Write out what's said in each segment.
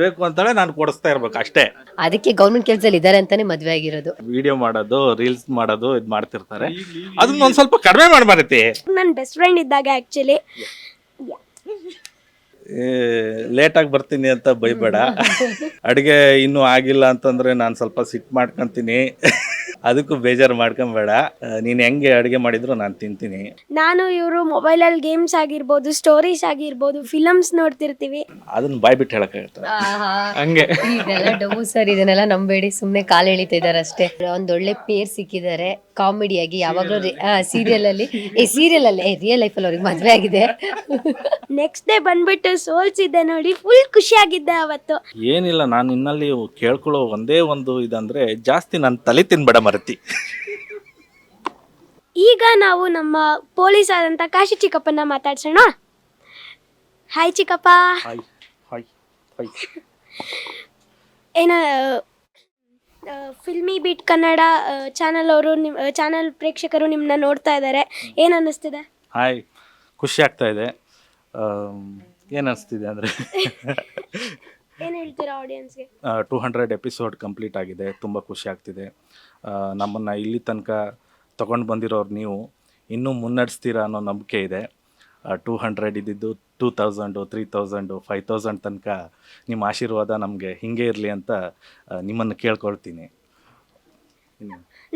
ಬೇಕು ಅಂತಾಳೆ ನಾನು ಕೊಡಿಸ್ತಾ ಇರ್ಬೇಕು ಅಷ್ಟೇ. ಅದಕ್ಕೆ ಗೌರ್ಮೆಂಟ್ ಕೆಲಸದಲ್ಲಿ ಇದ್ದಾರೆ ಅಂತಾನೆ ಮದ್ವೆ ಆಗಿರೋದು. ವಿಡಿಯೋ ಮಾಡೋದು ರೀಲ್ಸ್ ಮಾಡೋದು ಇದು ಮಾಡ್ತಿರ್ತಾರೆ. ಅದನ್ನ ಒಂದ್ ಸ್ವಲ್ಪ ಕಡಿಮೆ ಮಾಡ್ಬಾರತಿ ನನ್ನ ಬೆಸ್ಟ್ ಫ್ರೆಂಡ್ ಇದ್ದಾಗ ಆ್ಯಕ್ಚುಲಿ ಲೇಟಾಗಿ ಬರ್ತೀನಿ ಅಂತ ಬೈಬೇಡ ಅಡುಗೆ ಇನ್ನೂ ಆಗಿಲ್ಲ ಅಂತಂದ್ರೆ ನಾನು ಸ್ವಲ್ಪ ಸಿಟ್ ಮಾಡ್ಕೊಂತೀನಿ. ಅದಕ್ಕೂ ಬೇಜಾರು ಮಾಡ್ಕೊಂಬೇಡ. ನೀನು ನೀನ್ ಹೆಂಗೆ ಅಡುಗೆ ಮಾಡಿದ್ರು ನಾನು ತಿಂತೀನಿ. ನಾನು ಇವರು ಮೊಬೈಲಲ್ಲಿ ಗೇಮ್ಸ್ ಆಗಿರ್ಬೋದು ಸ್ಟೋರೀಸ್ ಆಗಿರ್ಬೋದು ಫಿಲಮ್ಸ್ ನೋಡ್ತಿರ್ತೀವಿ. ಅದನ್ನ ಬಾಯ್ ಬಿಟ್ಟು ಹೇಳಕ್ಕಾಗತ್ತ ಹಂಗೆ. ಇದೆಲ್ಲ ಡೌ ಸರ್ ಇದನ್ನೆಲ್ಲ ನಂಬೇಡಿ ಸುಮ್ನೆ ಕಾಲ್ ಎಳಿತಾ ಇದ್ದಾರೆ ಅಷ್ಟೇ ಒಂದೊಳ್ಳೆ ಪೇರ್ ಸಿಕ್ಕಿದ್ದಾರೆ ಕಾಮಿಡಿಯಾಗಿ ಯಾವಾಗಲೂ ಸೀರಿಯಲ್ ಅಲ್ಲಿ. ಏ ಸೀರಿಯಲ್ ಅಲ್ಲಿ ರಿಯಲ್ ಲೈಫ್ ಅಲ್ಲಿ ಅವ್ರಿಗೆ ಮದುವೆ ಆಗಿದೆ. ನೆಕ್ಸ್ಟ್ ಡೇ ಬಂದ್ಬಿಟ್ಟು ಸೋಲ್ಸಿದ್ದೆ ನೋಡಿ ಫುಲ್ ಖುಷಿಯಾಗಿದ್ದೆ ಅವತ್ತು. ಏನಿಲ್ಲ ನಾನು ನಿನ್ನಲ್ಲಿ ಕೇಳ್ಕೊಳ್ಳೋ ಒಂದೇ ಒಂದು ಇದಂದ್ರೆ ಜಾಸ್ತಿ ನನ್ನ ತಲೆ ತಿನ್ಬೇಡ ಮರತಿ ಈಗ ನಾವು ನಮ್ಮ ಪೊಲೀಸ್ ಆದಂಥ ಕಾಶಿ ಚಿಕ್ಕಪ್ಪನ ಮಾತಾಡ್ಸೋಣ. ಹಾಯ್ ಚಿಕ್ಕಪ್ಪ. ಹಾಯ್ ಹಾಯ್ ಹಾಯ್ ಏನ ಫಿಲ್ಮಿ ಬೀಟ್ ಕನ್ನಡ ಚಾನಲ್ ಅವರು ನಿಮ್ಮ ಚಾನಲ್ ಪ್ರೇಕ್ಷಕರು ನಿಮ್ಮನ್ನ ನೋಡ್ತಾ ಇದ್ದಾರೆ ಏನು ಅನ್ನಿಸ್ತಿದೆ? ಹಾಯ್ ಖುಷಿ ಆಗ್ತಾ ಇದೆ. ಏನು ಅನಿಸ್ತಿದೆ ಅಂದರೆ? ಏನು ಹೇಳ್ತೀರಾ ಆಡಿಯನ್ಸ್ಗೆ ಟೂ ಹಂಡ್ರೆಡ್ ಎಪಿಸೋಡ್ ಕಂಪ್ಲೀಟ್ ಆಗಿದೆ, ತುಂಬ ಖುಷಿ ಆಗ್ತಿದೆ. ನಮ್ಮನ್ನು ಇಲ್ಲಿ ತನಕ ತೊಗೊಂಡು ಬಂದಿರೋರು ನೀವು ಇನ್ನೂ ಮುನ್ನಡೆಸ್ತೀರಾ ಅನ್ನೋ ನಂಬಿಕೆ ಇದೆ. ಟೂ ಹಂಡ್ರೆಡ್ ಇದ್ದಿದ್ದು two thousand three thousand five thousand ತನಕ ನಿಮ್ಮ ಆಶೀರ್ವಾದ ನಮಗೆ ಹಿಂಗೆ ಇರಲಿ ಅಂತ ನಿಮ್ಮನ್ನು ಕೇಳ್ಕೊಳ್ತೀನಿ.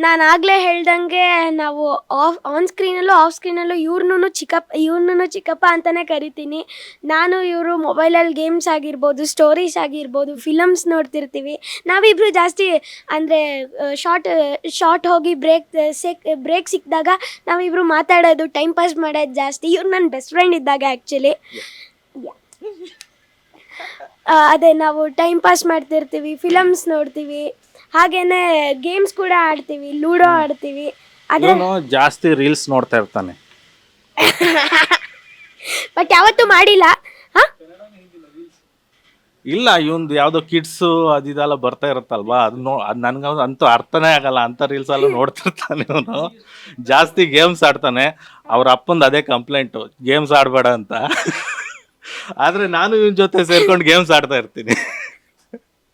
ನಾನು ಆಗಲೇ ಹೇಳ್ದಂಗೆ ನಾವು ಆಫ್ ಆನ್ ಸ್ಕ್ರೀನಲ್ಲೂ ಆಫ್ ಸ್ಕ್ರೀನಲ್ಲೂ ಇವ್ರನ್ನೂ ಚಿಕ್ಕಪ್ಪ ಇವ್ರನ್ನೂ ಚಿಕ್ಕಪ್ಪ ಅಂತಲೇ ಕರಿತೀನಿ. ನಾನು ಇವರು ಮೊಬೈಲಲ್ಲಿ ಗೇಮ್ಸ್ ಆಗಿರ್ಬೋದು ಸ್ಟೋರೀಸ್ ಆಗಿರ್ಬೋದು ಫಿಲಮ್ಸ್ ನೋಡ್ತಿರ್ತೀವಿ. ನಾವಿಬ್ಬರು ಜಾಸ್ತಿ ಅಂದರೆ ಶಾರ್ಟ್ ಶಾರ್ಟ್ ಹೋಗಿ ಬ್ರೇಕ್ ಸಿಕ್ ಬ್ರೇಕ್ ಸಿಕ್ಕಿದಾಗ ನಾವಿಬ್ಬರು ಮಾತಾಡೋದು ಟೈಮ್ ಪಾಸ್ ಮಾಡೋದು ಜಾಸ್ತಿ. ಇವ್ರು ನನ್ನ ಬೆಸ್ಟ್ ಫ್ರೆಂಡ್ ಇದ್ದಾಗ ಆ್ಯಕ್ಚುಲಿ ಅದೇ ನಾವು ಟೈಮ್ ಪಾಸ್ ಮಾಡ್ತಿರ್ತೀವಿ ಫಿಲಮ್ಸ್ ನೋಡ್ತೀವಿ. ಹಾಗೇನೆ ಗೇಮ್ಸ್ ಕೂಡ ಆಡ್ತೀವಿ ಲೂಡೋ ಆಡ್ತೀವಿ. ಇವನು ಜಾಸ್ತಿ ರೀಲ್ಸ್ ನೋಡ್ತಾ ಇರ್ತಾನೆ. ಬಟ್ ಯಾವತ್ತೂ ಮಾಡಿಲ್ಲ. ಹಾ? ಇಲ್ಲ ಇವಂದು ಯಾವುದೋ ಕಿಡ್ಸ್ ಅದಿದೆಲ್ಲ ಬರ್ತಾ ಇರುತ್ತಲ್ವಾ? ಅದು ನೋ ಅದು ನನಗೆ ಅಂತೂ ಅರ್ಥನೇ ಆಗಲ್ಲ. ಅಂಥ ರೀಲ್ಸ್ ಎಲ್ಲ ನೋಡ್ತಿರ್ತಾನೆ ಇವನು. ಜಾಸ್ತಿ ಗೇಮ್ಸ್ ಆಡ್ತಾನೆ. ಅವ್ರ ಅಪ್ಪಂದು ಅದೇ ಕಂಪ್ಲೇಂಟು ಗೇಮ್ಸ್ ಆಡಬೇಡ ಅಂತ. ಆದರೆ ನಾನು ಇವನ್ ಜೊತೆ ಸೇರ್ಕೊಂಡು ಗೇಮ್ಸ್ ಆಡ್ತಾ ಇರ್ತೀನಿ.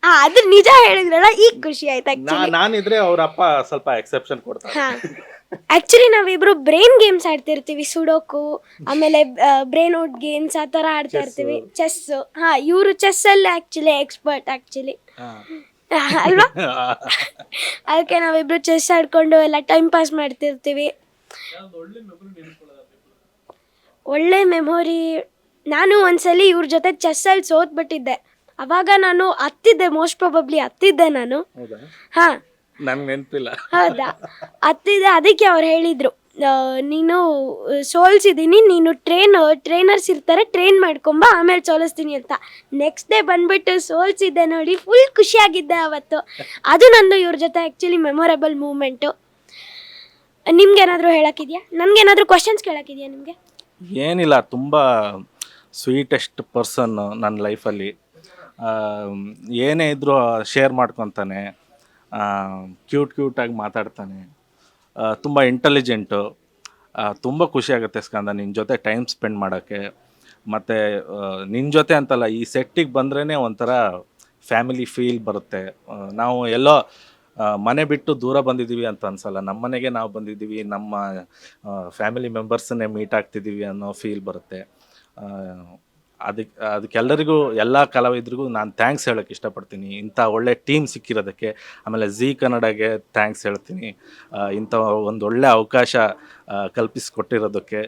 ಹಾ ಅದು ನಿಜ ಹೇಳಿದ್ರಲ್ಲ ಈಗ ಖುಷಿ ಆಯ್ತು ನಾ ಆಕ್ಚುಲಿ ನಾನಿದ್ರೆ ಅವ್ರ ಅಪ್ಪ ಸ್ವಲ್ಪ ಎಕ್ಸೆಪ್ಷನ್ ಕೊಡ್ತಾರೆ. ಹಾ. ಆಕ್ಚುಲಿ ನಾವಿಬ್ರು ಬ್ರೈನ್ ಗೇಮ್ಸ್ ಆಡ್ತಿರ್ತೀವಿ ಸುಡೋಕು ಆಮೇಲೆ ಬ್ರೈನ್ ಔಟ್ ಗೇಮ್ಸ್ ಆ ತರ ಆಡ್ತಾ ಇರ್ತೀವಿ. ಚೆಸ್ ಹಾ ಇವರು ಚೆಸ್ಸಲ್ಲಿ ಆ್ಯಕ್ಚುಲಿ ಎಕ್ಸ್ಪರ್ಟ್ ಆ್ಯಕ್ಚುಲಿ ಅಲ್ವಾ? ಅದಕ್ಕೆ ನಾವಿಬ್ರು ಚೆಸ್ ಆಡ್ಕೊಂಡು ಎಲ್ಲ ಟೈಮ್ ಪಾಸ್ ಮಾಡ್ತಿರ್ತೀವಿ. ಒಳ್ಳೆ ಮೆಮೊರಿ ನಾನು ಒಂದ್ಸಲಿ ಇವ್ರ ಜೊತೆ ಚೆಸ್ಸಲ್ಲಿ ಸೋತ್ಬಿಟ್ಟಿದ್ದೆ. ಅವಾಗ ನಾನು ಹತ್ತಿದ್ದೆ ಮೋಸ್ಟ್ ಪ್ರಾಬಬ್ಲಿ ಹತ್ತಿದ್ದೆ ನಾನು. ಹೌದಾ? ಹಾ. ನನ್ಗೆ ನೆನಪಿಲ್ಲ. ಹೌದಾ? ಹತ್ತಿದ್ದೆ ಅದಕ್ಕೆ ಅವ್ರು ಹೇಳಿದ್ರು ಆ, ನೀನು ಸೋಲ್ಸಿದ್ದೀನಿ ನೀನು ಟ್ರೈನ್ ಟ್ರೈನರ್ಸ್ ಇರ್ತಾರೆ ಟ್ರೈನ್ ಮಾಡ್ಕೊಂಬ ಆಮೇಲೆ ಸೋಲಿಸ್ತೀನಿ ಅಂತ. ನೆಕ್ಸ್ಟ್ ಡೇ ಬಂದ್ಬಿಟ್ಟು ಸೋಲ್ಸಿದ್ದೆ ನೋಡಿ ಫುಲ್ ಖುಷಿಯಾಗಿದ್ದೆ ಅವತ್ತು. ಅದು ನಂದು ಇವ್ರ ಜೊತೆ ಆ್ಯಕ್ಚುಲಿ ಮೆಮೊರೇಬಲ್ ಮೂಮೆಂಟು ನಿಮ್ಗೇನಾದರೂ ಹೇಳೋಕ್ಕಿದೆಯಾ? ನನಗೇನಾದರೂ ಕ್ವಶನ್ಸ್ ಕೇಳೋಕ್ಕಿದೆಯಾ ನಿಮಗೆ? ಏನಿಲ್ಲ ತುಂಬ ಸ್ವೀಟೆಸ್ಟ್ ಪರ್ಸನ್ ನನ್ನ ಲೈಫಲ್ಲಿ ಏನೇ ಇದ್ರೂ ಶೇರ್ ಮಾಡ್ಕೊತಾನೆ ಕ್ಯೂಟ್ ಕ್ಯೂಟಾಗಿ ಮಾತಾಡ್ತಾನೆ ತುಂಬ ಇಂಟೆಲಿಜೆಂಟು ತುಂಬ ಖುಷಿ ಆಗುತ್ತೆ ಸ್ಕಂದ ನಿನ್ನ ಜೊತೆ ಟೈಮ್ ಸ್ಪೆಂಡ್ ಮಾಡೋಕ್ಕೆ. ಮತ್ತು ನಿನ್ನ ಜೊತೆ ಅಂತಲ್ಲ ಈ ಸೆಟ್ಟಿಗೆ ಬಂದ್ರೇ ಒಂಥರ ಫ್ಯಾಮಿಲಿ ಫೀಲ್ ಬರುತ್ತೆ. ನಾವು ಎಲ್ಲೋ ಮನೆ ಬಿಟ್ಟು ದೂರ ಬಂದಿದ್ದೀವಿ ಅಂತ ಅನ್ಸಲ್ಲ. ನಮ್ಮ ಮನೆಗೆ ನಾವು ಬಂದಿದ್ದೀವಿ, ನಮ್ಮ ಫ್ಯಾಮಿಲಿ ಮೆಂಬರ್ಸನ್ನೇ ಮೀಟ್ ಆಗ್ತಿದ್ದೀವಿ ಅನ್ನೋ ಫೀಲ್ ಬರುತ್ತೆ. ಅದಕ್ಕೆ ಅದಕ್ಕೆಲ್ಲರಿಗೂ ಎಲ್ಲ ಕಲಾವಿದರಿಗೂ ನಾನು ಥ್ಯಾಂಕ್ಸ್ ಹೇಳೋಕ್ಕೆ ಇಷ್ಟಪಡ್ತೀನಿ. ಇಂಥ ಒಳ್ಳೆ ಟೀಮ್ ಸಿಕ್ಕಿರೋದಕ್ಕೆ ಆಮೇಲೆ ಝೀ ಕನ್ನಡಗೆ ಥ್ಯಾಂಕ್ಸ್ ಹೇಳ್ತೀನಿ. ಇಂಥ ಒಂದು ಒಳ್ಳೆ ಅವಕಾಶ ಕಲ್ಪಿಸಿಕೊಟ್ಟಿರೋದಕ್ಕೆ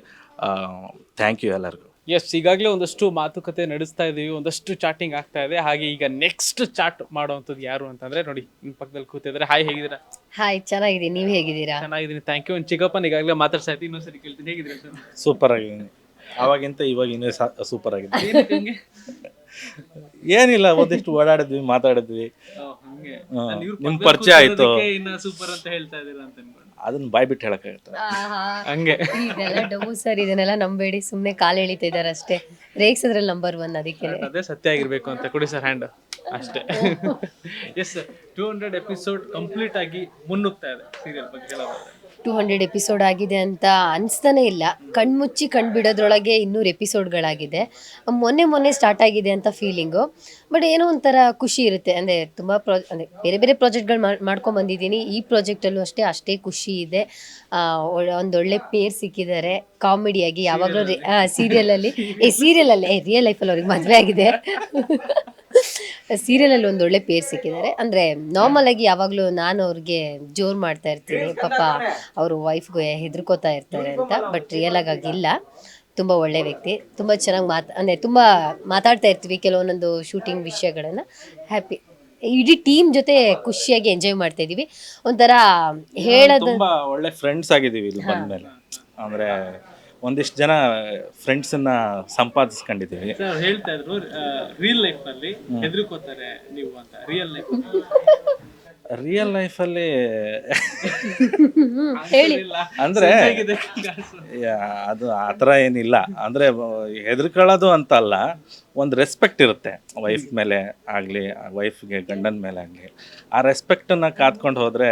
ಥ್ಯಾಂಕ್ ಯು ಎಲ್ಲರಿಗೂ. ಎಸ್ ಈಗಾಗಲೇ ಒಂದಷ್ಟು ಮಾತುಕತೆ ನಡೆಸ್ತಾ ಇದ್ದೀವಿ ಒಂದಷ್ಟು ಚಾಟಿಂಗ್ ಆಗ್ತಾ ಇದೆ. ಹಾಗೆ ಈಗ ನೆಕ್ಸ್ಟ್ ಚಾಟ್ ಮಾಡುವಂಥದ್ದು ಯಾರು ಅಂತಂದ್ರೆ ನೋಡಿ ನಿಮ್ಮ ಪಕ್ಕದಲ್ಲಿ ಕೂತಿದ್ರೆ ಹಾಯ್ ಹೇಗಿದ್ದೀರಾ? ಹಾಯ್ ಚೆನ್ನಾಗಿದ್ದೀನಿ. ನೀವು ಹೇಗಿದ್ದೀರಾ? ಚೆನ್ನಾಗಿದ್ದೀನಿ. ಥ್ಯಾಂಕ್ ಯು ಒಂದು ಚಿಕ್ಕಪ್ಪನ ಈಗಾಗಲೇ ಮಾತಾಡ್ತಾ ಇದ್ದೀನಿ ಇನ್ನೊಂದ್ಸರಿ ಕೇಳ್ತೀನಿ. ಹೇಗಿದ್ದೀರಾ ಸರ್? ಸೂಪರ್ ಆಗಿದ್ದೀನಿ. ಅವಾಗಿಂತ ಇವಾಗ ಇನ್ನೂ ಸೂಪರ್ ಆಗಿದೆ. ಏನಕ್ಕೆ ಹಂಗೆ. ಏನಿಲ್ಲ ಒಂದಿಷ್ಟು ಓಡಾಡಿದ್ವಿ ಮಾತಾಡಿದ್ವಿ. ನಿಮ್ ಪರಿಚಯ ಆಯ್ತು. ಸೂಪರ್ ಅಂತ ಹೇಳ್ತಾ ಇದ್ದೀರಾ ಅಂತ ಅನ್ಕೊಂಡು. ಅದನ್ನ ಬಾಯ್ ಬಿಟ್ಟು ಹೇಳಕ್ಕಾಗತ್ತೆ? ಹಂಗೆ. ಇದೆಲ್ಲ ಡೌ ಸರ್ ಇದನ್ನೆಲ್ಲ ನಂಬೇಡಿ ಸುಮ್ಮನೆ ಕಾಲ್ ಎಳಿತಾ ಇದ್ದಾರೆ ಅಷ್ಟೇ. ರೇಗ್ಸಿದ್ರಲ್ಲಿ ನಂಬರ್ ಒನ್ ಅದಕ್ಕೆ. ಅದೇ ಸತ್ಯ ಆಗಿರ್ಬೇಕು ಅಂತ. ಕೊಡಿ ಸರ್ ಹ್ಯಾಂಡ್ ಅಷ್ಟೇ. Yes two hundred episode complete ಆಗಿ ಮುನ್ನುಗ್ತಾ ಇದೆ ಸೀರಿಯಲ್ ಬಗ್ಗೆ ಹೇಳೋದಾದ್ರೆ. ಟೂ ಹಂಡ್ರೆಡ್ ಎಪಿಸೋಡ್ ಆಗಿದೆ ಅಂತ ಅನಿಸ್ತಾನೆ ಇಲ್ಲ. ಕಣ್ಮುಚ್ಚಿ ಕಣ್ಬಿಡೋದ್ರೊಳಗೆ ಇನ್ನೂರು ಎಪಿಸೋಡ್ಗಳಾಗಿದೆ ಮೊನ್ನೆ ಮೊನ್ನೆ ಸ್ಟಾರ್ಟ್ ಆಗಿದೆ ಅಂತ ಫೀಲಿಂಗು ಬಟ್ ಏನೋ ಒಂಥರ ಖುಷಿ ಇರುತ್ತೆ. ಅಂದರೆ ತುಂಬ ಪ್ರಾ ಅಂದರೆ ಬೇರೆ ಬೇರೆ ಪ್ರಾಜೆಕ್ಟ್ಗಳು ಮಾಡ್ಕೊಂಡು ಬಂದಿದ್ದೀನಿ. ಈ ಪ್ರಾಜೆಕ್ಟಲ್ಲೂ ಅಷ್ಟೇ ಅಷ್ಟೇ ಖುಷಿ ಇದೆ. ಒಂದೊಳ್ಳೆ ಪೇರ್ ಸಿಕ್ಕಿದ್ದಾರೆ. ಕಾಮಿಡಿಯಾಗಿ ಯಾವಾಗಲೂ ಸೀರಿಯಲಲ್ಲಿ ಏ ಸೀರಿಯಲಲ್ಲಿ ಏ ರಿಯಲ್ ಲೈಫಲ್ಲಿ ಅವ್ರಿಗೆ ಮದುವೆ ಆಗಿದೆ. ಸೀರಿಯಲಲ್ಲಿ ಒಂದು ಒಳ್ಳೆ ಪೇರ್ ಸಿಕ್ಕಿದ್ದಾರೆ. ಅಂದ್ರೆ ನಾರ್ಮಲ್ ಆಗಿ ಯಾವಾಗಲೂ ನಾನು ಅವ್ರಿಗೆ ಜೋರ್ ಮಾಡ್ತಾ ಇರ್ತೀನಿ. ಪಾಪ ಅವರು ವೈಫ್ಗೆ ಹೆದರ್ಕೋತಾ ಇರ್ತಾರೆ ಅಂತ ಬಟ್ ರಿಯಲ್ ಆಗಿ ಆಗಿಲ್ಲ. ತುಂಬ ಒಳ್ಳೆ ವ್ಯಕ್ತಿ. ತುಂಬ ಚೆನ್ನಾಗಿ ಮಾತು ಅಂದ್ರೆ ತುಂಬ ಮಾತಾಡ್ತಾ ಇರ್ತೀವಿ ಕೆಲವೊಂದೊಂದು ಶೂಟಿಂಗ್ ವಿಷಯಗಳನ್ನ. ಹ್ಯಾಪಿ ಇಡೀ ಟೀಮ್ ಜೊತೆ ಖುಷಿಯಾಗಿ ಎಂಜಾಯ್ ಮಾಡ್ತಾ ಇದೀವಿ ಒಂಥರ ಹೇಳೋದು ಒಳ್ಳೆ ಫ್ರೆಂಡ್ಸ್ ಆಗಿದ್ದೀವಿ ಇಲ್ಲಿ ಬಂದ್ಮೇಲೆ. ಅಂದ್ರೆ ಒಂದಿಷ್ಟು ಜನ ಫ್ರೆಂಡ್ಸನ್ನ ಸಂಪಾದಿಸ್ಕೊಂಡಿದ್ದೀವಿ. ಸರ್ ಹೇಳ್ತಾ ಇದ್ರು ರಿಯಲ್ ಲೈಫ್ನಲ್ಲಿ ಹೆದರ್ಕೋತಾರೆ ನೀವು ಅಂತ ರಿಯಲ್ ಲೈಫ್ ರಿಯಲ್ ಲೈಫಲ್ಲಿ ಹೇಳಿ. ಅಂದ್ರೆ ಯಾ, ಅದು ಆ ಥರ ಏನಿಲ್ಲ. ಅಂದ್ರೆ ಹೆದರ್ಕೊಳ್ಳೋದು ಅಂತ ಅಲ್ಲ ಒಂದು ರೆಸ್ಪೆಕ್ಟ್ ಇರುತ್ತೆ. ವೈಫ್ ಮೇಲೆ ಆಗಲಿ ವೈಫ್ಗೆ ಗಂಡನ ಮೇಲೆ ಆಗಲಿ. ಆ ರೆಸ್ಪೆಕ್ಟನ್ನು ಕಾದ್ಕೊಂಡು ಹೋದ್ರೆ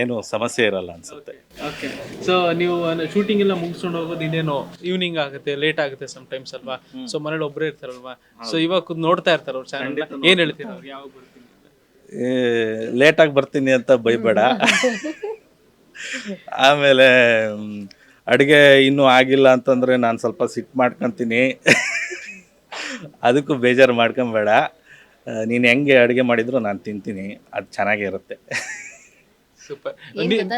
ಏನು ಸಮಸ್ಯೆ ಇರಲ್ಲ ಅನ್ಸುತ್ತೆ. ಓಕೆ ಸೊ ನೀವು ಶೂಟಿಂಗ್ ಎಲ್ಲ ಮುಗಿಸ್ಕೊಂಡು ಹೋಗೋದು ಇನ್ನೇನು ಈವ್ನಿಂಗ್ ಆಗುತ್ತೆ ಲೇಟ್ ಆಗುತ್ತೆ ಸಮ್ ಟೈಮ್ಸ್ ಅಲ್ವಾ ಸೊ ಮನೇಲಿ ಒಬ್ಬರೇ ಇರ್ತಾರಲ್ವಾ? ಸೊ ಇವಾಗ ನೋಡ್ತಾ ಇರ್ತಾರೆ ಅವ್ರು ಚಾನಲ್ ಏನ್ ಹೇಳ್ತೀರಾ ಅವ್ರು? ಯಾವಾಗ? ಲೇಟಾಗಿ ಬರ್ತೀನಿ ಅಂತ ಬೈಬೇಡ ಆಮೇಲೆ ಅಡುಗೆ ಇನ್ನೂ ಆಗಿಲ್ಲ ಅಂತಂದರೆ ನಾನು ಸ್ವಲ್ಪ ಸಿಟ್ಟು ಮಾಡ್ಕೊತೀನಿ. ಅದಕ್ಕೂ ಬೇಜಾರು ಮಾಡ್ಕೊಬೇಡ. ನೀನು ಹೆಂಗೆ ಅಡುಗೆ ಮಾಡಿದ್ರು ನಾನು ತಿಂತೀನಿ. ಅದು ಚೆನ್ನಾಗೇ ಇರುತ್ತೆ ಸೂಪರ್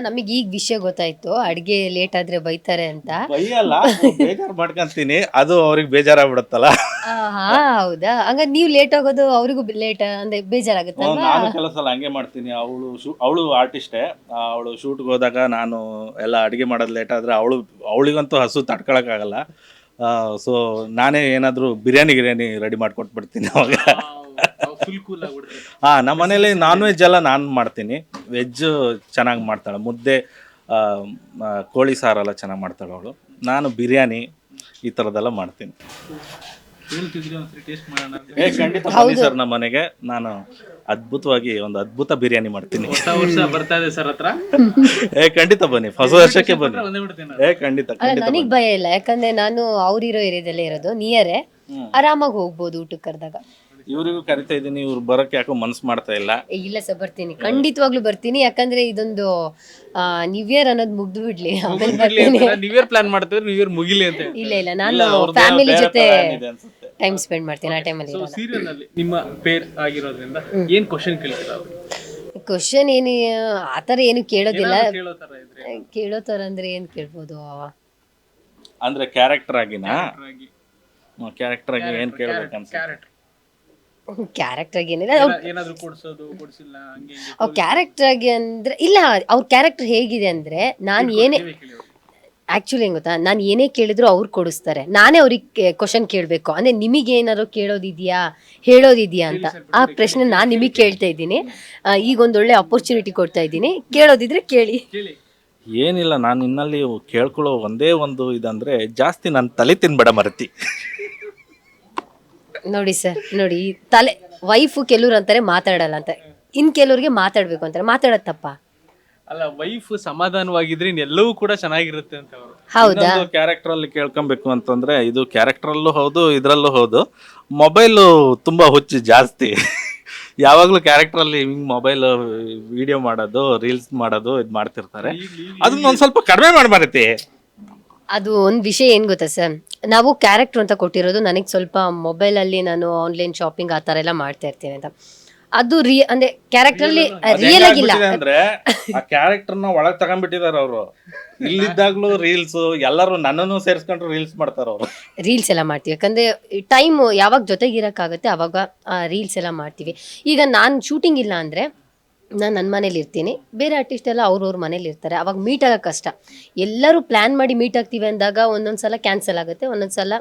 ನಮಗೆ ಈಗ ವಿಷಯ ಗೊತ್ತಾಯ್ತು. ಅಡ್ಗೆ ಲೇಟ್ ಆದ್ರೆ ಬೈತಾರೆ ಅಂತ. ಬೈಯಲ್ಲ ಬೇಜಾರು ಮಾಡ್ಕೊಂತೀನಿ. ಅದು ಅವ್ರಿಗೆ ಬೇಜಾರಾಗ್ಬಿಡುತ್ತಲ್ಲ. ಹಾ ಹೌದಾ? ಹಂಗ ನೀವು ಲೇಟ್ ಆಗೋದು ಅವ್ರಿಗೂ ಲೇಟ್ ಅಂದ್ರೆ ಬೇಜಾರಾಗುತ್ತೆ ನಾನು ಕೆಲವು ಸಲ ಹಂಗೆ ಮಾಡ್ತೀನಿ. ಅವಳು ಶೂ ಅವಳು ಆರ್ಟಿಸ್ಟೇ ಅವಳು ಶೂಟ್ಗೆ ಹೋದಾಗ ನಾನು ಎಲ್ಲ ಅಡಿಗೆ ಮಾಡೋದು ಲೇಟ್ ಆದ್ರೆ ಅವಳು ಅವಳಿಗಂತೂ ಹಸು ತಡ್ಕೊಳಕ್ಕಾಗಲ್ಲ. ಸೊ ನಾನೇ ಏನಾದರೂ ಬಿರಿಯಾನಿ ಗಿರಿಯಾನಿ ರೆಡಿ ಮಾಡಿಕೊಟ್ಬಿಡ್ತೀನಿ ಅವಾಗ. ಫುಲ್ ಕೂಲ್ ಹಾಂ ನಮ್ಮ ಮನೇಲಿ ನಾನ್ ವೆಜ್ ಎಲ್ಲ ನಾನ್ ಮಾಡ್ತೀನಿ. ವೆಜ್ ಚೆನ್ನಾಗಿ ಮಾಡ್ತಾಳೆ. ಮುದ್ದೆ ಆ, ಮ, ಕೋಳಿ ಸಾರೆಲ್ಲ ಚೆನ್ನಾಗಿ ಮಾಡ್ತಾಳೆ ಅವಳು. ನಾನು ಬಿರಿಯಾನಿ ಈ ಥರದ್ದೆಲ್ಲ ಮಾಡ್ತೀನಿ. ಹೇಳ್ತಿದ್ರಿ ಒಂದ್ಸರಿ ಟೇಸ್ಟ್ ಮಾಡೋಣ ಅಂತ. ಏ ಖಂಡಿತ ಬನ್ನಿ ಸರ್ ನಮ್ಮ ಮನೆಗೆ. ನಾನು ಅದ್ಭುತವಾಗಿ ಒಂದು ಅದ್ಭುತ ಬಿರಿಯಾನಿ ಮಾಡ್ತೀನಿ. ಹೊಸ ವರ್ಷ ಬರ್ತಾ ಇದೆ ಸರ್ ಹತ್ರ. ಏ ಖಂಡಿತ ಬನ್ನಿ. ಹೊಸ ವರ್ಷಕ್ಕೆ ಬನ್ನಿ. ಒಂದೇ ಬಿಡ್ತೀನಿ ಏ ಖಂಡಿತ ಅಲ್ಲ ಖಂಡಿತ ನನಗ್ ಭಯ ಇಲ್ಲ. ಯಾಕಂದ್ರೆ ನಾನು ಅವ್ರಿರೋ ಏರಿಯಾದಲ್ಲೇ ಇರೋದು. ನಿಯರೇ ಆರಾಮಾಗಿ ಹೋಗ್ಬೋದು ಊಟಕ್ಕೆ ಕರೆದಾಗ. ಇವರಿಗೂ ಕರಿತಾ ಇದ್ದೀನಿ ಇವ್ರು ಬರಕ್ಕೆ ಯಾಕೋ ಮನ್ಸು ಮಾಡ್ತಾ ಇಲ್ಲ. ಇಲ್ಲ ಸರ್ ಬರ್ತೀನಿ. ಖಂಡಿತವಾಗ್ಲೂ ಬರ್ತೀನಿ. ಯಾಕಂದ್ರೆ ಇದೊಂದು ನ್ಯೂ ಇಯರ್ ಅನ್ನೋದು ಮುಗ್ದು ಬಿಡ್ಲಿ. ಆಮೇಲೆ ಬರ್ತೀನಿ. ನ್ಯೂ ಇಯರ್ ಪ್ಲಾನ್ ಮಾಡ್ತಿದ್ರೆ ನ್ಯೂ ಇಯರ್ ಮುಗಿಲಿ ಅಂತ ಇಲ್ಲ ಇಲ್ಲ ನಾನು ಫ್ಯಾಮಿಲಿ ಜೊತೆ. ಟೈಮ್ ಸ್ಪೆಂಡ್ ಮಾಡ್ತೀನಿ ಆ ಟೈಮಲ್ಲಿ ಸೀರಿಯಲ್ ಅಲ್ಲಿ ನಿಮ್ಮ ಪೇರ್ ಆಗಿರೋದ್ರಿಂದ ಏನ್ ಕ್ವಶನ್ ಕೇಳ್ತೀರಾ ಕ್ವಶನ್ ಏನು ಆ ಥರ ಏನು ಕೇಳೋದಿಲ್ಲ. ಕೇಳೋ ಥರ ಅಂದ್ರೆ ಏನು ಕೇಳ್ಬೋದು? ಅಂದ್ರೆ ಕ್ಯಾರೆಕ್ಟರ್ ಆಗಿನಾ? ಆಗಿ. ಕ್ಯಾರೆಕ್ಟರ್ ಆಗಿ ಏನು ಕೇಳ್ಬೇಕಂತ ಕ್ಯಾರೆಕ್ಟರ್ ಆಗಿ ಏನಿಲ್ಲ ಏನಾದ್ರು ಕೊಡ್ಸೋದು ಕೊಡ್ಸಿಲ್ಲ ಹಂಗೆ ಹಿಂಗೆ ಅವ್ರ ಕ್ಯಾರೆಕ್ಟರ್ ಆಗಿ ಅಂದ್ರೆ ಇಲ್ಲ ಅವ್ರ ಕ್ಯಾರೆಕ್ಟರ್ ಹೇಗಿದೆ ಅಂದ್ರೆ ನಾನು ಏನೇ ಆ್ಯಕ್ಚುಲಿ ಹೆಂಗ್ ಗೊತ್ತಾ? ನಾನು ಏನೇ ಕೇಳಿದ್ರು ಅವ್ರು ಕೊಡಿಸ್ತಾರೆ. ನಾನೇ ಅವ್ರಿಗೆ ಕ್ವಶನ್ ಕೇಳಬೇಕು. ಅಂದ್ರೆ ನಿಮಗೆ ಏನಾದ್ರು ಕೇಳೋದಿದೆಯಾ? ಹೇಳೋದಿದ್ಯಾ ಅಂತ. ಆ ಪ್ರಶ್ನೆ ನಾನು ನಿಮಗೆ ಕೇಳ್ತಾ ಇದ್ದೀನಿ. ಈಗ ಒಂದೊಳ್ಳೆ ಅಪರ್ಚುನಿಟಿ ಕೊಡ್ತಾ ಇದ್ದೀನಿ. ಕೇಳೋದಿದ್ರೆ ಕೇಳಿ. ಕೇಳಿ. ಏನಿಲ್ಲ ನಾನು ಇನ್ನಲ್ಲಿ ಕೇಳ್ಕೊಳ್ಳೋ ಒಂದೇ ಒಂದು ಇದಂದ್ರೆ ಜಾಸ್ತಿ ನನ್ನ ತಲೆ ತಿನ್ಬೇಡ ಮರತಿ. ನೋಡಿ ಸರ್ ನೋಡಿ ಈ ತಲೆ ವೈಫ್ ಕೆಲವ್ರು ಅಂತಾರೆ ಮಾತಾಡಲ್ಲ ಅಂತ. ಇನ್ ಕೆಲವ್ರಿಗೆ ಮಾತಾಡ್ಬೇಕು ಅಂತಾರೆ. ಮಾತಾಡೋದ್ ತಪ್ಪ? ಅಲ್ಲ ವೈಫ್ ಸಮಾಧಾನವಾಗಿದ್ರೆ ಎಲ್ಲವೂ ಕೂಡ ಚೆನ್ನಾಗಿರುತ್ತೆ ಅಂತ ಅವರು. ಹೌದಾ? ಕ್ಯಾರೆಕ್ಟರ್ ಅಲ್ಲಿ ಕೇಳ್ಕೊಬೇಕು ಅಂತಂದ್ರೆ ಇದು ಕ್ಯಾರೆಕ್ಟರ್ ಅಲ್ಲೂ ಹೌದು ಇದ್ರಲ್ಲೂ ಹೌದು. ಮೊಬೈಲ್ ತುಂಬಾ ಹುಚ್ಚು ಜಾಸ್ತಿ. ಯಾವಾಗ್ಲೂ ಕ್ಯಾರೆಕ್ಟರ್ ಅಲ್ಲಿ ಹಿಂಗ್ ಮೊಬೈಲ್ ವಿಡಿಯೋ ಮಾಡೋದು ರೀಲ್ಸ್ ಮಾಡೋದು ಇದ್ ಮಾಡ್ತಿರ್ತಾರೆ. ಅದನ್ನ ಒಂದ್ ಸ್ವಲ್ಪ ಕಡಿಮೆ ಮಾಡ್ಬಾರತಿ ಅದು ಒಂದು ವಿಷಯ ಏನು ಗೊತ್ತಾ ಸರ್? ನಾವು ಕ್ಯಾರೆಕ್ಟರ್ ಅಂತ ಕೊಟ್ಟಿರೋದು ನನಗೆ ಸ್ವಲ್ಪ ಮೊಬೈಲಲ್ಲಿ ನಾನು ಆನ್ಲೈನ್ ಶಾಪಿಂಗ್ ಆ ಥರ ಎಲ್ಲ ಮಾಡ್ತಾ ಇರ್ತೀನಿ ಅಂತ. ಅದು ರಿಯ ಅಂದ್ರೆ ಕ್ಯಾರೆಕ್ಟ್ರಲ್ಲಿ ರಿಯಲ್ ಆಗಿಲ್ಲ. ಅಂದ್ರೆ ಆ ಕ್ಯಾರೆಕ್ಟರ್ನ ಒಳಗ್ ತಗೊಂಡ್ಬಿಟ್ಟಿದಾರ ಅವರು. ಇಲ್ಲಿದ್ದಾಗ್ಲೂ ರೀಲ್ಸ್ ಎಲ್ಲರೂ ನನ್ನನ್ನು ಸೇರಿಸ್ಕೊಂಡು ರೀಲ್ಸ್ ಮಾಡ್ತಾರ ಅವರು. ರೀಲ್ಸ್ ಎಲ್ಲ ಮಾಡ್ತೀವಿ. ಯಾಕಂದ್ರೆ ಟೈಮ್ ಯಾವಾಗ ಜೊತೆಗಿರೋಕ್ಕಾಗುತ್ತೆ ಅವಾಗ ರೀಲ್ಸ್ ಎಲ್ಲ ಮಾಡ್ತೀವಿ. ಈಗ ನಾನು ಶೂಟಿಂಗ್ ಇಲ್ಲ ಅಂದರೆ ನಾನು ನನ್ನ ಮನೇಲಿ ಇರ್ತೀನಿ. ಬೇರೆ ಆರ್ಟಿಸ್ಟ್ ಎಲ್ಲ ಅವ್ರವ್ರ ಮನೇಲಿ ಇರ್ತಾರೆ. ಅವಾಗ ಮೀಟ್ ಆಗೋಕೆ ಕಷ್ಟ. ಎಲ್ಲರೂ ಪ್ಲ್ಯಾನ್ ಮಾಡಿ ಮೀಟ್ ಆಗ್ತೀವಿ ಅಂದಾಗ ಒಂದೊಂದು ಸಲ ಕ್ಯಾನ್ಸಲ್ ಆಗುತ್ತೆ. ಒಂದೊಂದು ಸಲ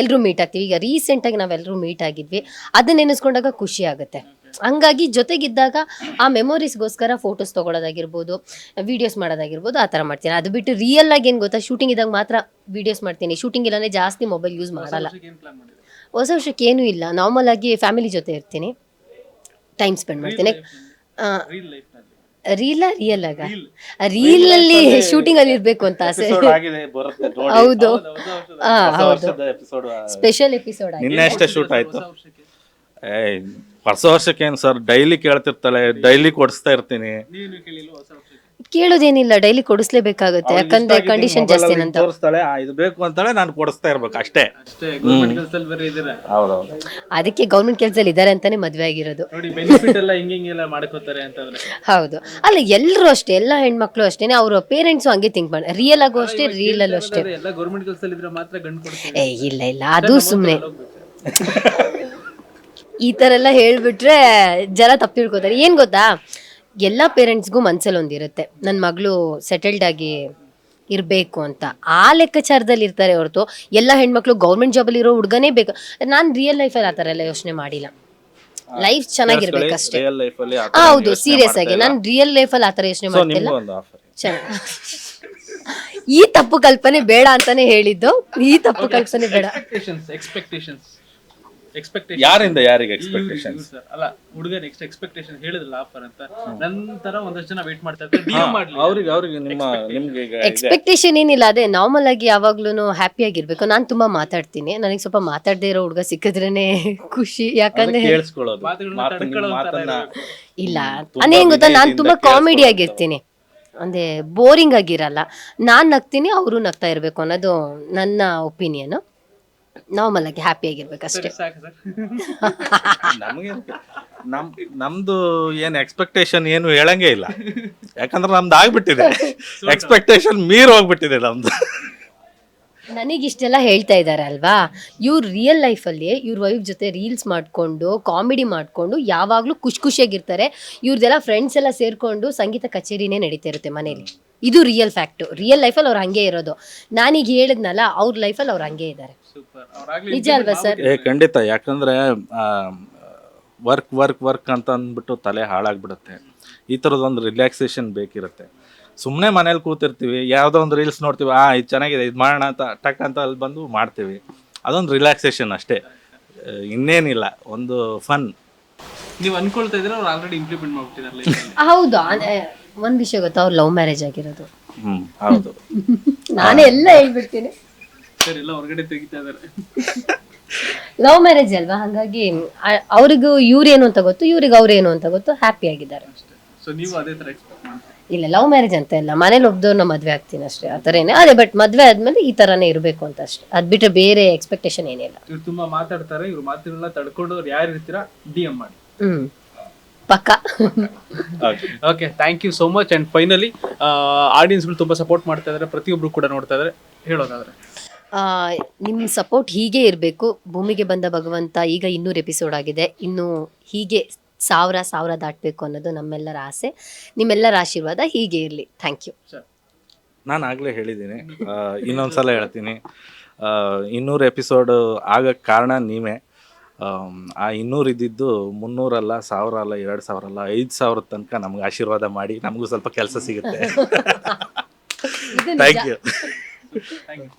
ಎಲ್ಲರೂ ಮೀಟ್ ಆಗ್ತೀವಿ. ಈಗ ರೀಸೆಂಟಾಗಿ ನಾವೆಲ್ಲರೂ ಮೀಟ್ ಆಗಿದ್ವಿ. ಅದನ್ನ ನೆನೆಸ್ಕೊಂಡಾಗ ಖುಷಿ ಆಗುತ್ತೆ. ಹಂಗಾಗಿ ಜೊತೆಗಿದ್ದಾಗ ಆ ಮೆಮೊರೀಸ್ಗೋಸ್ಕರ ಫೋಟೋಸ್ ತೊಗೊಳೋದಾಗಿರ್ಬೋದು ವೀಡಿಯೋಸ್ ಮಾಡೋದಾಗಿರ್ಬೋದು ಆ ಥರ ಮಾಡ್ತೀನಿ. ಅದು ಬಿಟ್ಟು ರಿಯಲ್ ಆಗಿ ಏನು ಗೊತ್ತಾ? ಶೂಟಿಂಗ್ ಇದ್ದಾಗ ಮಾತ್ರ ವೀಡಿಯೋಸ್ ಮಾಡ್ತೀನಿ. ಶೂಟಿಂಗ್ ಇಲ್ಲಾಂದರೆ ಜಾಸ್ತಿ ಮೊಬೈಲ್ ಯೂಸ್ ಮಾಡಲ್ಲ. ಹೊಸ ವರ್ಷಕ್ಕೆ ಏನೂ ಇಲ್ಲ. ನಾರ್ಮಲ್ ಆಗಿ ಫ್ಯಾಮಿಲಿ ಜೊತೆ ಇರ್ತೀನಿ. ಟೈಮ್ ಸ್ಪೆಂಡ್ ಮಾಡ್ತೀನಿ. ರೀಲ್ ಲೈಫ್ನಲ್ಲಿ. ರೀಲ ರಿಯಲ್ ಆಗ? ರೀಲ್ ಅಲ್ಲಿ ಶೂಟಿಂಗ್ ಅಲ್ಲಿ ಇರ್ಬೇಕು ಅಂತ ಆಸೆ. ಆಗಿದೆ ಬರುತ್ತೆ ನೋಡಿ. ಹೌದು. ಹಾ ಹೊಸ ಹೌದು. ವರ್ಷದ episode, ಸ್ಪೆಷಲ್ ಎಪಿಸೋಡ್ ಆಗಿ ನಿನ್ನೆ ಅಷ್ಟೇ ಶೂಟ್ ಆಯ್ತು. ಏಯ್ ಹೊಸ ವರ್ಷಕ್ಕೆ ಏನು ಸರ್ ಡೈಲಿ ಕೇಳ್ತಿರ್ತಾಳೆ ಡೈಲಿ ಕೊಡಿಸ್ತಾ ಇರ್ತೀನಿ. ನೀನು ಕೇಳಿಲ್ಲ ಹೊಸ ವರ್ಷಕ್ಕೆ? ಕೇಳೋದೇನಿಲ್ಲ ಡೈಲಿ ಕೊಡಿಸ್ಲೇಬೇಕಾಗುತ್ತೆ. ಯಾಕಂದ್ರೆ ಕಂಡೀಷನ್ ಜಾಸ್ತಿ ಅಂತ ತೋರಿಸ್ತಾಳೆ ಆ, ಇದು ಬೇಕು ಅಂತಾಳೆ ನಾನು ಕೊಡಿಸ್ತಾ ಇರ್ಬೇಕು ಅಷ್ಟೇ. ಅಷ್ಟೇ ಗೌರ್ಮೆಂಟ್ ಕೆಲಸದಲ್ಲಿ ಬೇರೆ ಇದ್ದೀರಾ? ಹೌದೌದು. ಅದಕ್ಕೆ ಗೌರ್ಮೆಂಟ್ ಕೆಲಸದಲ್ಲಿ ಇದ್ದಾರೆ ಅಂತಾನೆ ಮದ್ವೆ ಆಗಿರೋದು. ನೋಡಿ ಬೆನಿಫಿಟ್ ಎಲ್ಲ ಹಿಂಗೆ ಹಿಂಗೆಲ್ಲ ಮಾಡ್ಕೋತಾರೆ ಅಂತಂದ್ರೆ. ಹೌದು. ಅಲ್ಲ ಎಲ್ಲರೂ ಅಷ್ಟೇ ಎಲ್ಲ ಹೆಣ್ಮಕ್ಳು ಅಷ್ಟೇನೆ ಅವ್ರ ಪೇರೆಂಟ್ಸು ಹಂಗೆ ಥಿಂಕ್ ಮಾಡಿ ರಿಯಲ್ ಆಗು ಅಷ್ಟೇ ರಿಯಲ್ ಅಲ್ಲೂ ಅಷ್ಟೇ. ಎಲ್ಲ ಗೌರ್ಮೆಂಟ್ ಕೆಲಸದಲ್ಲಿ ಇದ್ರೆ ಮಾತ್ರ ಗಂಡು ಕೊಡ್ತೀವಿ. ಏ ಇಲ್ಲ ಇಲ್ಲ ಅದು ಸುಮ್ಮನೆ ಈ ತರ ಎಲ್ಲ ಹೇಳ್ಬಿಟ್ರೆ ಜನ ತಪ್ಪು ತಿಳ್ಕೊತಾರೆ. ಏನು ಗೊತ್ತಾ? ಎಲ್ಲ ಪೇರೆಂಟ್ಸ್ಗೂ ಮನ್ಸಲ್ಲಿ ಒಂದಿರುತ್ತೆ. ನನ್ನ ಮಗಳು ಸೆಟಲ್ಡ್ ಆಗಿ ಇರಬೇಕು ಅಂತ. ಆ ಲೆಕ್ಕಾಚಾರದಲ್ಲಿ ಇರ್ತಾರೆ ಹೊರತು ಎಲ್ಲ ಹೆಣ್ಮಕ್ಳು ಗೌರ್ಮೆಂಟ್ ಜಾಬಲ್ಲಿ ಇರೋ ಹುಡುಗನೇ ಬೇಕು. ನಾನು ರಿಯಲ್ ಲೈಫಲ್ಲಿ ಆ ಥರ ಎಲ್ಲ ಯೋಚನೆ ಮಾಡಿಲ್ಲ. ಲೈಫ್ ಚೆನ್ನಾಗಿರ್ಬೇಕಷ್ಟೇ. ರಿಯಲ್ ಆ, ಹೌದು ಸೀರಿಯಸ್ ಆಗಿ. ನಾನು ರಿಯಲ್ ಲೈಫಲ್ಲಿ ಆ ಥರ ಯೋಚನೆ ಮಾಡ್ತಿಲ್ಲ ನಿಮ್ಗೂ ಒಂದು ಆಫರ್ ಚೆನ್ನಾಗಿ. ಈ ತಪ್ಪು ಕಲ್ಪನೆ ಬೇಡ ಅಂತಾನೆ ಹೇಳಿದ್ದು. ಈ ತಪ್ಪು ಕಲ್ಪನೆ ಬೇಡ. ಎಕ್ಸ್ಪೆಕ್ಟೇಷನ್ಸ್ ಎಕ್ಸ್ಪೆಕ್ಟೇಷನ್ಸ್ ಎಕ್ಸ್ಪೆಕ್ಟೇಷನ್ ಯಾರಿಂದ ಯಾರಿಗೆ ಎಕ್ಸ್ಪೆಕ್ಟೇಷನ್ ಅಲ್ಲ ಹುಡುಗ ನೆಕ್ಸ್ಟ್ ಎಕ್ಸ್ಪೆಕ್ಟೇಷನ್ ಹೇಳಿದ್ರಲ್ಲ ಆಫರ್ ಅಂತ ನಂತರ ಒಂದಷ್ಟು ಜನ ವೇಟ್ ಮಾಡ್ತಾ ಇರ್ತಾರೆ ಮಾಡ್ಲಿ ಅವ್ರಿಗೆ ಅವ್ರಿಗೆ ನಿಮ್ಮ ನಿಮ್ಗೆ ಈಗ ಇದೆ. ಎಕ್ಸ್ಪೆಕ್ಟೇಷನ್ ಏನಿಲ್ಲ ಅದೇ ನಾರ್ಮಲ್ ಆಗಿ ಯಾವಾಗ್ಲೂ ಹ್ಯಾಪಿ ಆಗಿರ್ಬೇಕು. ನಾನು ತುಂಬಾ ಮಾತಾಡ್ತೀನಿ. ನನಗೆ ಸ್ವಲ್ಪ ಮಾತಾಡದೇ ಇರೋ ಹುಡುಗ ಸಿಕ್ಕಿದ್ರೇನೆ ಖುಷಿ. ಯಾಕಂದ್ರೆ ಕೇಳಿಸ್ಕೊಳ್ಳೋದು. ಮಾತುಗಳನ್ನ ಮಾತನ್ನ ತಡ್ಕೊಳ್ಳೋ ಒಂಥರ ಮಾತನ್ನ ಇಲ್ಲ. ತುಂಬಾ ಅದೇನ್ ಗೊತ್ತಾ? ನಾನು ವಿನಯದಿಂದ ತುಂಬಾ ಕಾಮಿಡಿ. ಆಗಿರ್ತೀನಿ. ಅಂದ್ರೆ ಬೋರಿಂಗ್ ಆಗಿರಲ್ಲ. ನಾನ್ ನಗ್ತೀನಿ ಅವರು ನಗ್ತಾ ಇರ್ಬೇಕು ಅನ್ನೋದು ನನ್ನ ಒಪಿನಿಯನ್ ನಾರ್ಮಲ್ ಆಗಿ ಹ್ಯಾಪಿ ಸಾಕು ಸರ್. ನಮಗೆ ನಮ್ ನಮ್ದು ಏನ್ ಎಕ್ಸ್ಪೆಕ್ಟೇಷನ್ ಏನು ಹೇಳಂಗೆ ಇಲ್ಲ. ಯಾಕಂದ್ರೆ ನಮ್ದು ಆಗ್ಬಿಟ್ಟಿದೆ. ಎಕ್ಸ್ಪೆಕ್ಟೇಷನ್ ಮೀರ್ ಹೋಗ್ಬಿಟ್ಟಿದೆ ನಮ್ದು. ನನಗೆ ಇಷ್ಟೆಲ್ಲ ಹೇಳ್ತಾ ಇದ್ದಾರೆ ಅಲ್ವಾ? ಇವ್ರು ರಿಯಲ್ ಲೈಫಲ್ಲಿ ಇವ್ರ ವೈಫ್ ಜೊತೆ ರೀಲ್ಸ್ ಮಾಡಿಕೊಂಡು ಕಾಮಿಡಿ ಮಾಡಿಕೊಂಡು ಯಾವಾಗಲೂ ಖುಷಿ ಖುಷಿಯಾಗಿರ್ತಾರೆ. ಇವ್ರದೆಲ್ಲ ಫ್ರೆಂಡ್ಸ್ ಎಲ್ಲ ಸೇರಿಕೊಂಡು ಸಂಗೀತ ಕಚೇರಿನೇ ನಡೀತಾ ಇರುತ್ತೆ ಮನೇಲಿ. ಇದು ರಿಯಲ್ ಫ್ಯಾಕ್ಟು ರಿಯಲ್ ಲೈಫಲ್ಲಿ ಅವ್ರು ಹಂಗೆ ಇರೋದು. ನಾನೀಗ ಹೇಳಿದ್ನಲ್ಲ ಅವ್ರ ಲೈಫಲ್ಲಿ ಅವ್ರು ಹಂಗೆ ಇದ್ದಾರೆ ಸೂಪರ್ ಅವ್ರಾಗ್ಲಿ ನಿಜ ಅಲ್ವಾ ಸರ್? ಏ ಖಂಡಿತ. ಯಾಕಂದ್ರೆ ವರ್ಕ್ ವರ್ಕ್ ವರ್ಕ್ ಅಂತ ಅಂದ್ಬಿಟ್ಟು ತಲೆ ಹಾಳಾಗ್ಬಿಡುತ್ತೆ. ಈ ಥರದೊಂದು ರಿಲ್ಯಾಕ್ಸೇಷನ್ ಬೇಕಿರುತ್ತೆ. ಸುಮ್ಮನೆ ಮನೇಲಿ ಕೂತಿರ್ತೀವಿ ಯಾವುದೋ ಒಂದು ರೀಲ್ಸ್ ನೋಡ್ತೀವಿ ಆ ಇದು ಚೆನ್ನಾಗಿದೆ ಇದು ಮಾಡೋಣ ಅಂತ ಟಕ್ ಅಂತ ಅಲ್ಲಿ ಬಂದು ಮಾಡ್ತೀವಿ. ಅದೊಂದು ರಿಲ್ಯಾಕ್ಸೇಷನ್ ಅಷ್ಟೇ. ಆ, ಇನ್ನೇನಿಲ್ಲ ಒಂದು ಫನ್ ನೀವು ಅನ್ಕೊಳ್ತಾ ಇದ್ರೆ ಅವ್ರು ಆಲ್ರೆಡಿ ಇಂಪ್ಲಿಮೆಂಟ್ ಮಾಡ್ಬಿಟ್ಟಿದ್ದಾರೆ ಹೌದು. ಒಂದು ವಿಷಯ ಗೊತ್ತಾ? ಅವ್ರು ಲವ್ ಮ್ಯಾರೇಜ್ ಆಗಿರೋದು. ಹ್ಞೂ ಹೌದು. ನಾನೇ ಎಲ್ಲ ಹೇಳ್ಬಿಡ್ತೀನಿ. ಸರ್ ಎಲ್ಲ ಹೊರಗಡೆ ತೆಗಿತಾ ಇದಾರೆ. ಲವ್ ಮ್ಯಾರೇಜ್ ಅಲ್ವಾ? ಹಾಗಾಗಿ ಅವ್ರಿಗೂ ಇವ್ರೇನು ಅಂತ ಗೊತ್ತು ಇವ್ರಿಗೆ ಅವ್ರೇನು ಅಂತ ಗೊತ್ತು ಹ್ಯಾಪಿ ಆಗಿದ್ದಾರೆ ಸೊ ನೀವು ಅದೇ ತರ ಎಕ್ಸ್ಪೆಕ್ಟ್ ಮಾಡ್ತೀರಿ? ಇಲ್ಲ ಲವ್ ಮ್ಯಾರೇಜ್ ಅಂತ ಇಲ್ಲ. ಮನೇಲಿ ಒಬ್ದವ್ರನ್ನ ಮದ್ವೆ ಆಗ್ತೀನಿ ಅಷ್ಟೇ ಆ ಥರನೇ ಅದೇ ಬಟ್ ಮದ್ವೆ ಆದ್ಮೇಲೆ ಈ ತರನೇ ಇರಬೇಕು ಅಂತ ಅಷ್ಟೇ. ಅದ್ ಬಿಟ್ರೆ ಬೇರೆ ಎಕ್ಸ್ಪೆಕ್ಟೇಷನ್ ಏನಿಲ್ಲ ಇವ್ರು ತುಂಬಾ ಮಾತಾಡ್ತಾರೆ ಇವ್ರು ಮಾತಿನೆಲ್ಲ ತಡ್ಕೊಂಡವ್ರು ಯಾರು ಇರ್ತೀರಾ ಡಿ ಎಂ ಮಾಡಿ. ಹ್ಮ್. ಪಕ್ಕ. Okay thank you so much and finally ಆಡಿಯನ್ಸ್ಗಳು ತುಂಬಾ ಸಪೋರ್ಟ್ ಮಾಡ್ತಾ ಇದ್ದಾರೆ ಪ್ರತಿಯೊಬ್ರು ಕೂಡ ನೋಡ್ತಾ ಇದ್ದಾರೆ ಹೇಳೋದಾದ್ರೆ. ನಿಮ್ಮ ಸಪೋರ್ಟ್ ಹೀಗೆ ಇರಬೇಕು. ಭೂಮಿಗೆ ಬಂದ ಭಗವಂತ ಈಗ ಇನ್ನೂರು ಎಪಿಸೋಡ್ ಆಗಿದೆ. ಇನ್ನು ಹೀಗೆ ಸಾವಿರ ಸಾವಿರ ದಾಟಬೇಕು ಅನ್ನೋದು ನಮ್ಮೆಲ್ಲರ ಆಸೆ. ನಿಮ್ಮೆಲ್ಲರ ಆಶೀರ್ವಾದ ಹೀಗೆ ಇರಲಿ. ಥ್ಯಾಂಕ್ ಯು ನಾನು ಆಗಲೇ ಹೇಳಿದ್ದೀನಿ. ಇನ್ನೊಂದು ಸಲ ಹೇಳ್ತೀನಿ. ಇನ್ನೂರು ಎಪಿಸೋಡ್ ಆಗಕ್ಕೆ ಕಾರಣ ನೀವೇ. ಆ ಇನ್ನೂರು ಇದ್ದಿದ್ದು ಮುನ್ನೂರಲ್ಲ ಸಾವಿರ ಅಲ್ಲ ಎರಡು ಸಾವಿರ ಅಲ್ಲ ಐದು ಸಾವಿರ ತನಕ ನಮ್ಗೆ ಆಶೀರ್ವಾದ ಮಾಡಿ ನಮಗೂ ಸ್ವಲ್ಪ ಕೆಲಸ ಸಿಗುತ್ತೆ. Thank you thank you